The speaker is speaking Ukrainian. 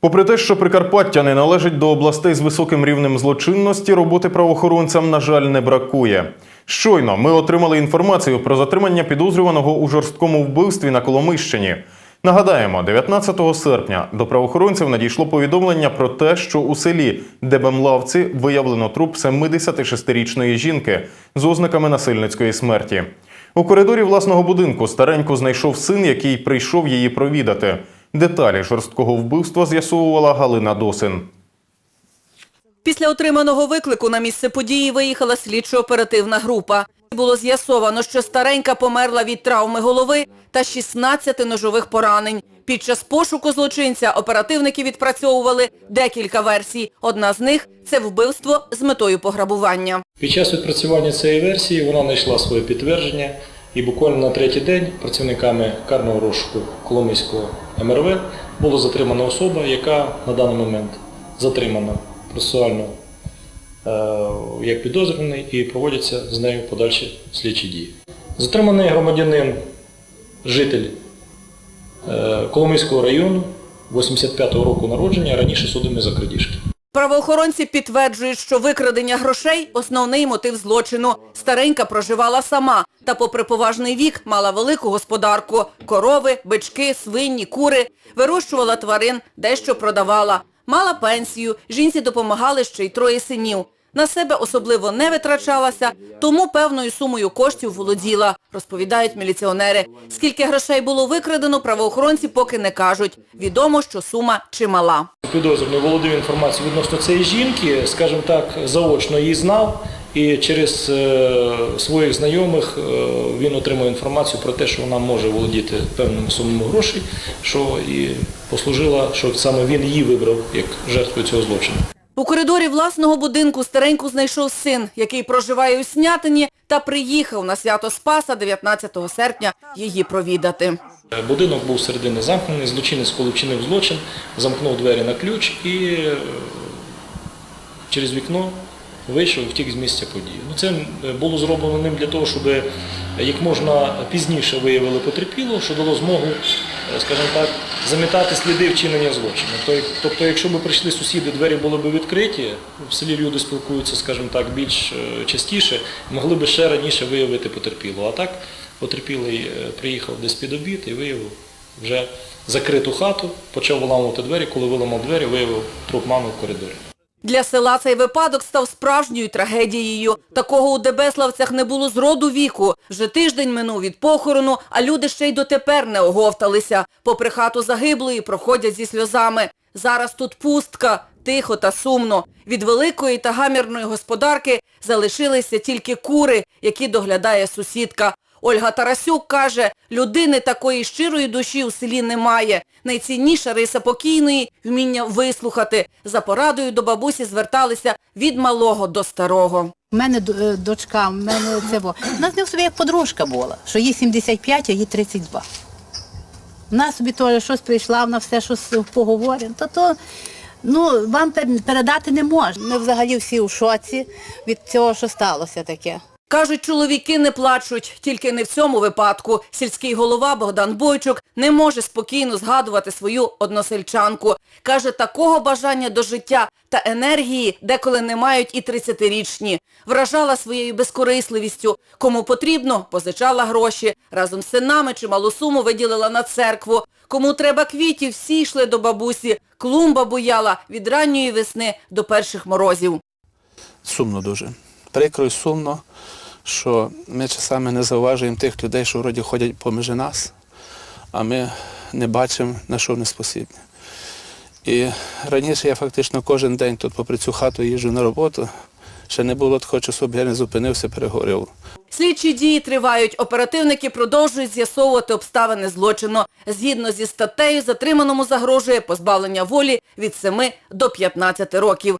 Попри те, що Прикарпаття не належить до областей з високим рівнем злочинності, роботи правоохоронцям, на жаль, не бракує. Щойно ми отримали інформацію про затримання підозрюваного у жорсткому вбивстві на Коломийщині. Нагадаємо, 19 серпня до правоохоронців надійшло повідомлення про те, що у селі Дебемлавці виявлено труп 76-річної жінки з ознаками насильницької смерті. У коридорі власного будинку стареньку знайшов син, який прийшов її провідати. Деталі жорсткого вбивства з'ясовувала Галина Досин. Після отриманого виклику на місце події виїхала слідчо-оперативна група. Було з'ясовано, що старенька померла від травми голови та 16 ножових поранень. Під час пошуку злочинця оперативники відпрацьовували декілька версій. Одна з них – це вбивство з метою пограбування. Під час відпрацювання цієї версії вона знайшла своє підтвердження і буквально на третій день працівниками карного розшуку Коломийського МРВ було затримана особа, яка на даний момент затримана процесуально е, як підозрюваний і проводяться з нею подальші слідчі дії. Затриманий громадянин, житель е, Коломийського району 85-го року народження, раніше судимий за крадіжки. Правоохоронці підтверджують, що викрадення грошей – основний мотив злочину. Старенька проживала сама та, попри поважний вік, мала велику господарку – корови, бички, свині, кури. Вирощувала тварин, дещо продавала. Мала пенсію, жінці допомагали ще й троє синів. На себе особливо не витрачалася, тому певною сумою коштів володіла, розповідають міліціонери. Скільки грошей було викрадено, правоохоронці поки не кажуть. Відомо, що сума чимала. Підозрюваний володів інформацією відносно цієї жінки, скажімо так, заочно її знав, і через е, своїх знайомих е, він отримав інформацію про те, що вона може володіти певними сумами грошей, що і послужила, що саме він її вибрав як жертву цього злочину. У коридорі власного будинку стареньку знайшов син, який проживає у Снятині та приїхав на свято Спаса 19 серпня її провідати. Будинок був середини замкнений, злочинець, коли вчинив злочин, замкнув двері на ключ і е, через вікно вийшов і втік з місця події. Ну, це е, було зроблено ним для того, щоб е, як можна пізніше виявили потерпілого, що дало змогу, е, скажімо так, замітати сліди вчинення злочину. Тобто, якщо б прийшли сусіди, двері були б відкриті, в селі люди спілкуються, скажімо так, більш частіше, могли б ще раніше виявити потерпілого. А так потерпілий приїхав десь під обід і виявив вже закриту хату, почав виламувати двері, коли виламав двері, виявив труп мами в коридорі. Для села цей випадок став справжньою трагедією. Такого у Дебеславцях не було з роду віку. Вже тиждень минув від похорону, а люди ще й дотепер не оговталися. Попри хату загиблої проходять зі сльозами. Зараз тут пустка, тихо та сумно. Від великої та гамірної господарки залишилися тільки кури, які доглядає сусідка. Ольга Тарасюк каже, людини такої щирої душі у селі немає. Найцінніша риса покійної – вміння вислухати. За порадою до бабусі зверталися від малого до старого. У мене е, дочка, у мене це во. Вона з ним собі як подружка була, що їй 75, а їй 32. Вона собі теж щось прийшла, вона все щось поговорить. То то ну, вам передати не можна. Ми взагалі всі у шоці від цього, що сталося таке. Кажуть, чоловіки не плачуть, тільки не в цьому випадку. Сільський голова Богдан Бойчук не може спокійно згадувати свою односельчанку. Каже, такого бажання до життя та енергії деколи не мають і 30-річні. Вражала своєю безкорисливістю. Кому потрібно, позичала гроші. Разом з синами чималу суму виділила на церкву. Кому треба квітів, всі йшли до бабусі. Клумба буяла від ранньої весни до перших морозів. Сумно дуже. Прикро і сумно, що ми часами не зауважуємо тих людей, що вроді ходять поміж нас, а ми не бачимо, на що вони спосібні. І раніше я фактично кожен день тут попри цю хату їжджу на роботу. Ще не було такого часу, я не зупинився, переговорив. Слідчі дії тривають. Оперативники продовжують з'ясовувати обставини злочину. Згідно зі статтею, затриманому загрожує позбавлення волі від 7 до 15 років.